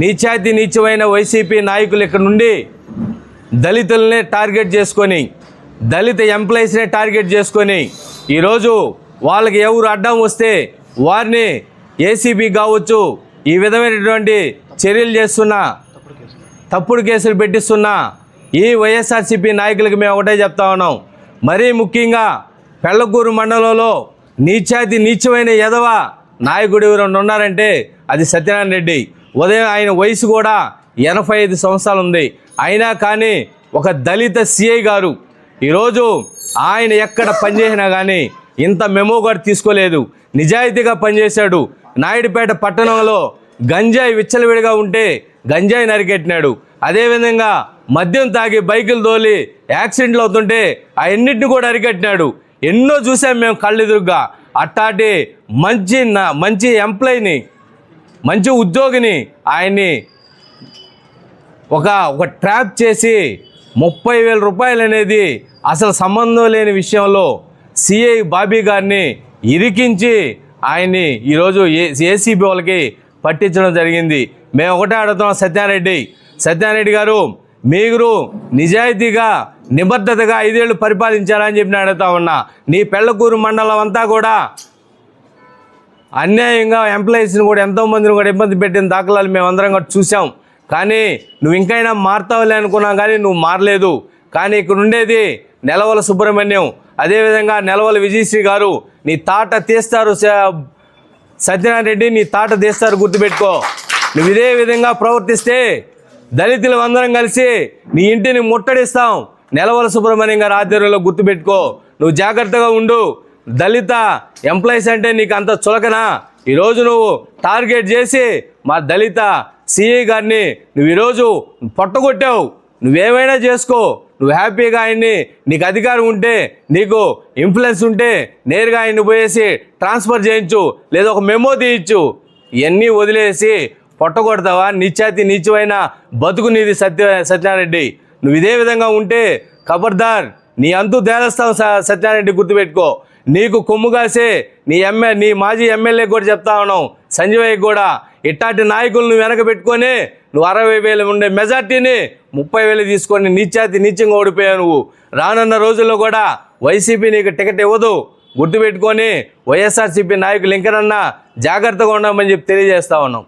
నీచాతి నీచమైన వైసీపీ నాయకులు ఇక్కడ నుండి దళితులనే టార్గెట్ చేసుకొని దళిత ఎంప్లాయీస్నే టార్గెట్ చేసుకొని ఈరోజు వాళ్ళకి ఎవరు అడ్డం వస్తే వారిని ఏసీబీ కావచ్చు ఈ విధమైనటువంటి చర్యలు చేస్తున్నా తప్పుడు కేసులు పెట్టిస్తున్నా ఈ వైఎస్ఆర్సీపీ నాయకులకి మేము ఒకటే చెప్తా ఉన్నాం. మరీ ముఖ్యంగా పెళ్ళకూరు మండలంలో నీచాతి నీచమైన ఎదవ నాయకుడు ఎవరైనా ఉన్నారంటే అది సత్యనారాయణ రెడ్డి. ఉదయం ఆయన వయసు కూడా ఎనభై ఐదు సంవత్సరాలు ఉంది. అయినా కానీ ఒక దళిత సిఐ గారు ఈరోజు ఆయన ఎక్కడ పనిచేసినా కానీ ఇంత మెమో కూడా తీసుకోలేదు. నిజాయితీగా పనిచేశాడు. నాయుడుపేట పట్టణంలో గంజాయి విచ్చలవిడిగా ఉంటే గంజాయి నరికెట్టినాడు. అదేవిధంగా మద్యం తాగి బైకులు తోలి యాక్సిడెంట్లు అవుతుంటే అవన్నింటిని ఎన్నింటిని కూడా అరికట్టినాడు. ఎన్నో చూసాం మేము కళ్ళెదురుగా అట్టాటి మంచి నా- మంచి ఎంప్లాయీని మంచి ఉద్యోగిని ఆయన్ని ఒక ఒక ట్రాప్ చేసి ముప్పై వేల రూపాయలు అనేది అసలు సంబంధం లేని విషయంలో సిఐ బాబీ గారిని ఇరికించి ఆయన్ని ఈరోజు ఏ ఏసీబీ వాళ్ళకి పట్టించడం జరిగింది. మేము ఒకటే అడుగుతున్నాం సత్యారెడ్డి. సత్యారెడ్డి గారు మీరు నిజాయితీగా నిబద్ధతగా ఐదేళ్ళు పరిపాలించారని చెప్పి నేను అడుగుతా ఉన్నా. నీ పెళ్ళకూరు మండలం అంతా కూడా అన్యాయంగా ఎంప్లాయీస్ని కూడా ఎంతో మందిని కూడా ఇబ్బంది పెట్టిన దాఖలాలు మేము అందరం కూడా చూసాం కానీ నువ్వు ఇంకైనా మారుతావులే అనుకున్నాం కానీ నువ్వు మారలేదు. కానీ ఇక్కడ ఉండేది నెలవల సుబ్రహ్మణ్యం. అదేవిధంగా నెలవల విజయశ్రీ గారు నీ తాట తీస్తారు స- సత్యనారాయణ రెడ్డి నీ తాట తీస్తారు గుర్తుపెట్టుకో. నువ్వు ఇదే విధంగా ప్రవర్తిస్తే దళితులు అందరం కలిసి నీ ఇంటిని ముట్టడిస్తాం. నెలవల సుబ్రహ్మణ్యం గారి ఆధ్వర్యంలో గుర్తుపెట్టుకో. నువ్వు జాగ్రత్తగా ఉండు. దళిత ఎంప్లాయీస్ అంటే నీకు అంత చులకనా? ఈరోజు నువ్వు టార్గెట్ చేసి మా దళిత సిఈ గారిని నువ్వు ఈరోజు పొట్టగొట్టావు నువ్వేమైనా చేసుకో. నువ్వు హ్యాపీగా ఆయన్ని నీకు అధికారం ఉంటే నీకు ఇన్ఫ్లుయెన్స్ ఉంటే నేరుగా ఆయన్ని పోయేసి ట్రాన్స్ఫర్ చేయించు. లేదా ఒక మెమో తీయచ్చు. ఇవన్నీ వదిలేసి పొట్టగొడతావా నిత్యాతి నీచమైన బతుకు నీది సత్య సత్యనారెడ్డి నువ్వు ఇదే విధంగా ఉంటే ఖబర్దార్ నీ అంతు తేలస్తావు సత్యనారెడ్డి గుర్తుపెట్టుకో. నీకు కొమ్ము కాసే నీ ఎమ్మె నీ మాజీ ఎమ్మెల్యే కూడా చెప్తా ఉన్నావు. సంజయ్ కూడా ఇట్లాంటి నాయకులను వెనక పెట్టుకొని నువ్వు అరవై వేలు ఉండే మెజార్టీని ముప్పై వేలు తీసుకొని నీచాతి నీచంగా ఓడిపోయావు నువ్వు. రానున్న రోజుల్లో కూడా వైసీపీ నీకు టికెట్ ఇవ్వదు. గుర్తుపెట్టుకొని వైఎస్ఆర్సీపీ నాయకులు ఇంకనన్నా జాగ్రత్తగా ఉండమని చెప్పి తెలియజేస్తా ఉన్నాం.